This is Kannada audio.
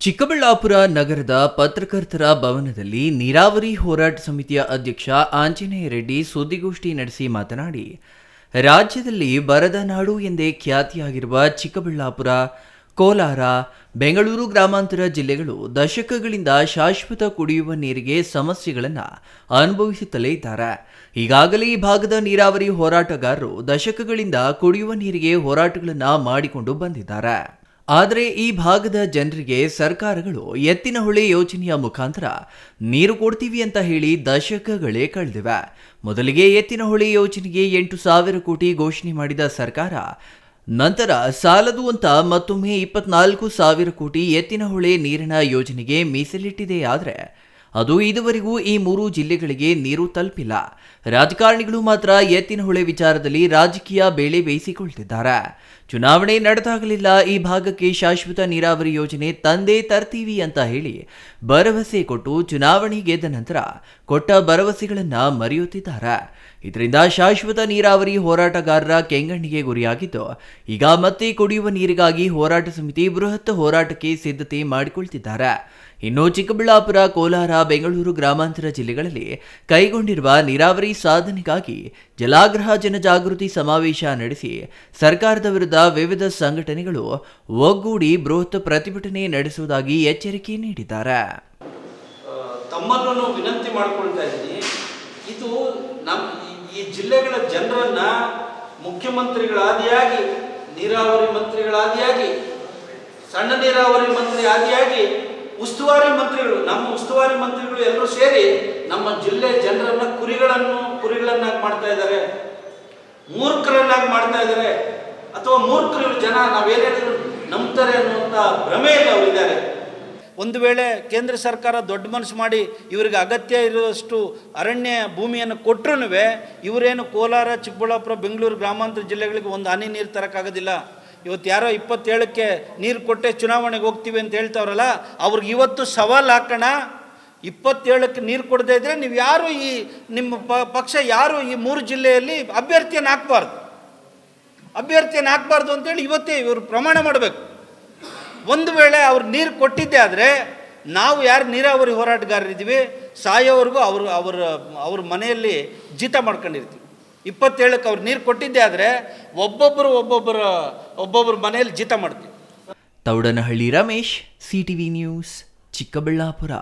ಚಿಕ್ಕಬಳ್ಳಾಪುರ ನಗರದ ಪತ್ರಕರ್ತರ ಭವನದಲ್ಲಿ ನೀರಾವರಿ ಹೋರಾಟ ಸಮಿತಿಯ ಅಧ್ಯಕ್ಷ ಆಂಜನೇಯ ರೆಡ್ಡಿ ಸುದ್ದಿಗೋಷ್ಠಿ ನಡೆಸಿ ಮಾತನಾಡಿ, ರಾಜ್ಯದಲ್ಲಿ ಬರದ ನಾಡು ಎಂದೇ ಖ್ಯಾತಿಯಾಗಿರುವ ಚಿಕ್ಕಬಳ್ಳಾಪುರ, ಕೋಲಾರ, ಬೆಂಗಳೂರು ಗ್ರಾಮಾಂತರ ಜಿಲ್ಲೆಗಳು ದಶಕಗಳಿಂದ ಶಾಶ್ವತ ಕುಡಿಯುವ ನೀರಿಗೆ ಸಮಸ್ಯೆಗಳನ್ನು ಅನುಭವಿಸುತ್ತಲೇ ಇದ್ದಾರೆ. ಈಗಾಗಲೇ ಈ ಭಾಗದ ನೀರಾವರಿ ಹೋರಾಟಗಾರರು ದಶಕಗಳಿಂದ ಕುಡಿಯುವ ನೀರಿಗೆ ಹೋರಾಟಗಳನ್ನು ಮಾಡಿಕೊಂಡು ಬಂದಿದ್ದಾರೆ. ಆದರೆ ಈ ಭಾಗದ ಜನರಿಗೆ ಸರ್ಕಾರಗಳು ಎತ್ತಿನ ಹೊಳೆ ಯೋಜನೆಯ ಮುಖಾಂತರ ನೀರು ಕೊಡ್ತೀವಿ ಅಂತ ಹೇಳಿ ದಶಕಗಳೇ ಕಳೆದಿವೆ. ಮೊದಲಿಗೆ ಎತ್ತಿನ ಹೊಳೆ ಯೋಜನೆಗೆ ಎಂಟು ಸಾವಿರ ಕೋಟಿ ಘೋಷಣೆ ಮಾಡಿದ ಸರ್ಕಾರ, ನಂತರ ಸಾಲದು ಅಂತ ಮತ್ತೊಮ್ಮೆ ಇಪ್ಪತ್ನಾಲ್ಕು ಸಾವಿರ ಕೋಟಿ ಎತ್ತಿನ ಹೊಳೆ ನೀರಿನ ಯೋಜನೆಗೆ ಮೀಸಲಿಟ್ಟಿದೆ. ಆದರೆ ಅದು ಇದುವರೆಗೂ ಈ ಮೂರು ಜಿಲ್ಲೆಗಳಿಗೆ ನೀರು ತಲುಪಿಲ್ಲ. ರಾಜಕಾರಣಿಗಳು ಮಾತ್ರ ಎತ್ತಿನಹೊಳೆ ವಿಚಾರದಲ್ಲಿ ರಾಜಕೀಯ ಬೇಳೆ ಬೇಯಿಸಿಕೊಳ್ತಿದ್ದಾರೆ. ಚುನಾವಣೆ ನಡೆದಾಗಲಿಲ್ಲ, ಈ ಭಾಗಕ್ಕೆ ಶಾಶ್ವತ ನೀರಾವರಿ ಯೋಜನೆ ತಂದೆ ತರ್ತೀವಿ ಅಂತ ಹೇಳಿ ಭರವಸೆ ಕೊಟ್ಟು ಚುನಾವಣೆ ಗೆದ್ದ ನಂತರ ಕೊಟ್ಟ ಭರವಸೆಗಳನ್ನ ಮರೆಯುತ್ತಿದ್ದಾರೆ. ಇದರಿಂದ ಶಾಶ್ವತ ನೀರಾವರಿ ಹೋರಾಟಗಾರರ ಕೆಂಗಣ್ಣಿಗೆ ಗುರಿಯಾಗಿದ್ದು, ಈಗ ಮತ್ತೆ ಕುಡಿಯುವ ನೀರಿಗಾಗಿ ಹೋರಾಟ ಸಮಿತಿ ಬೃಹತ್ ಹೋರಾಟಕ್ಕೆ ಸಿದ್ಧತೆ ಮಾಡಿಕೊಳ್ತಿದ್ದಾರೆ. ಇನ್ನು ಚಿಕ್ಕಬಳ್ಳಾಪುರ, ಕೋಲಾರ ಬೆಂಗಳೂರು ಗ್ರಾಮಾಂತರ ಜಿಲ್ಲೆಗಳಲ್ಲಿ ಕೈಗೊಂಡಿರುವ ನೀರಾವರಿ ಸಾಧನೆಗಾಗಿ ಜಲಾಗ್ರಹ ಜನಜಾಗೃತಿ ಸಮಾವೇಶ ನಡೆಸಿ ಸರ್ಕಾರದ ವಿರುದ್ಧ ವಿವಿಧ ಸಂಘಟನೆಗಳು ಒಗ್ಗೂಡಿ ಬೃಹತ್ ಪ್ರತಿಭಟನೆ ನಡೆಸುವುದಾಗಿ ಎಚ್ಚರಿಕೆ ನೀಡಿದ್ದಾರೆ. ತಮ್ಮನ್ನು ವಿನಂತಿ ಮಾಡಿಕೊಳ್ತಾ ಇದ್ದೀನಿ. ಇದು ನಮ್ಮ ಈ- ಜಿಲ್ಲೆಗಳ ಜನರನ್ನ ಮುಖ್ಯಮಂತ್ರಿಗಳಾದಿಯಾಗಿ, ನೀರಾವರಿ ಮಂತ್ರಿಗಳಾದಿಯಾಗಿ, ಸಣ್ಣ ನೀರಾವರಿ ಮಂತ್ರಿ ಆದಿಯಾಗಿ ಉಸ್ತುವಾರಿ ಮಂತ್ರಿಗಳು, ನಮ್ಮ ಉಸ್ತುವಾರಿ ಮಂತ್ರಿಗಳು ಎಲ್ಲರೂ ಸೇರಿ ನಮ್ಮ ಜಿಲ್ಲೆ ಜನರನ್ನ ಕುರಿಗಳನ್ನು ಕುರಿಗಳನ್ನಾಗಿ ಮಾಡ್ತಾ ಇದ್ದಾರೆ, ಮೂರ್ಖರನ್ನಾಗಿ ಮಾಡ್ತಾ ಇದ್ದಾರೆ, ಅಥವಾ ಮೂರ್ಖರು ಜನ ನಾವೇನು ಹೇಳಿದ್ರು ನಂಬ್ತಾರೆ ಅನ್ನುವಂಥ ಭ್ರಮೆಯಲ್ಲಿ ಅವರಿದ್ದಾರೆ ಒಂದು ವೇಳೆ ಕೇಂದ್ರ ಸರ್ಕಾರ ದೊಡ್ಡ ಮನಸ್ಸು ಮಾಡಿ ಇವರಿಗೆ ಅಗತ್ಯ ಇರುವಷ್ಟು ಅರಣ್ಯ ಭೂಮಿಯನ್ನು ಕೊಟ್ಟರು ಇವರೇನು ಕೋಲಾರ, ಚಿಕ್ಕಬಳ್ಳಾಪುರ, ಬೆಂಗಳೂರು ಗ್ರಾಮಾಂತರ ಜಿಲ್ಲೆಗಳಿಗೆ ಒಂದು ಹನಿ ನೀರು ತರೋಕ್ಕಾಗೋದಿಲ್ಲ. ಇವತ್ತು ಯಾರೋ ಇಪ್ಪತ್ತೇಳಕ್ಕೆ ನೀರು ಕೊಟ್ಟೆ ಚುನಾವಣೆಗೆ ಹೋಗ್ತೀವಿ ಅಂತ ಹೇಳ್ತಾವ್ರಲ್ಲ, ಅವ್ರಿಗೆ ಇವತ್ತು ಸವಾಲು ಹಾಕೋಣ. ಇಪ್ಪತ್ತೇಳಕ್ಕೆ ನೀರು ಕೊಡದೇ ಇದ್ರೆ ನೀವು ಯಾರು ಈ ನಿಮ್ಮ ಪಕ್ಷ ಯಾರು ಈ ಮೂರು ಜಿಲ್ಲೆಯಲ್ಲಿ ಅಭ್ಯರ್ಥಿಯನ್ನು ಹಾಕ್ಬಾರ್ದು? ಅಭ್ಯರ್ಥಿಯನ್ನು ಹಾಕ್ಬಾರ್ದು ಅಂತೇಳಿ ಇವತ್ತೇ ಇವರು ಪ್ರಮಾಣ ಮಾಡಬೇಕು. ಒಂದು ವೇಳೆ ಅವ್ರು ನೀರು ಕೊಟ್ಟಿದ್ದೆ ಆದರೆ ನಾವು ಯಾರು ನೀರಾವರಿ ಹೋರಾಟಗಾರರಿದ್ದೀವಿ, ಸಾಯೋವರೆಗೂ ಅವರು, ಅವರ, ಅವ್ರ ಮನೆಯಲ್ಲಿ ಜೀತ ಮಾಡ್ಕೊಂಡಿರ್ತೀವಿ. ಇಪ್ಪತ್ತೇಳಕ್ಕೆ ಅವ್ರು ನೀರು ಕೊಟ್ಟಿದ್ದೆ ಆದರೆ ಒಬ್ಬೊಬ್ಬರು ಒಬ್ಬೊಬ್ಬರ ಒಬ್ಬೊಬ್ಬರು ಮನೆಯಲ್ಲಿ ಜಿತ ಮಾಡ್ತೀವಿ. Taudanahalli Ramesh, CTV news, Chikkaballapura.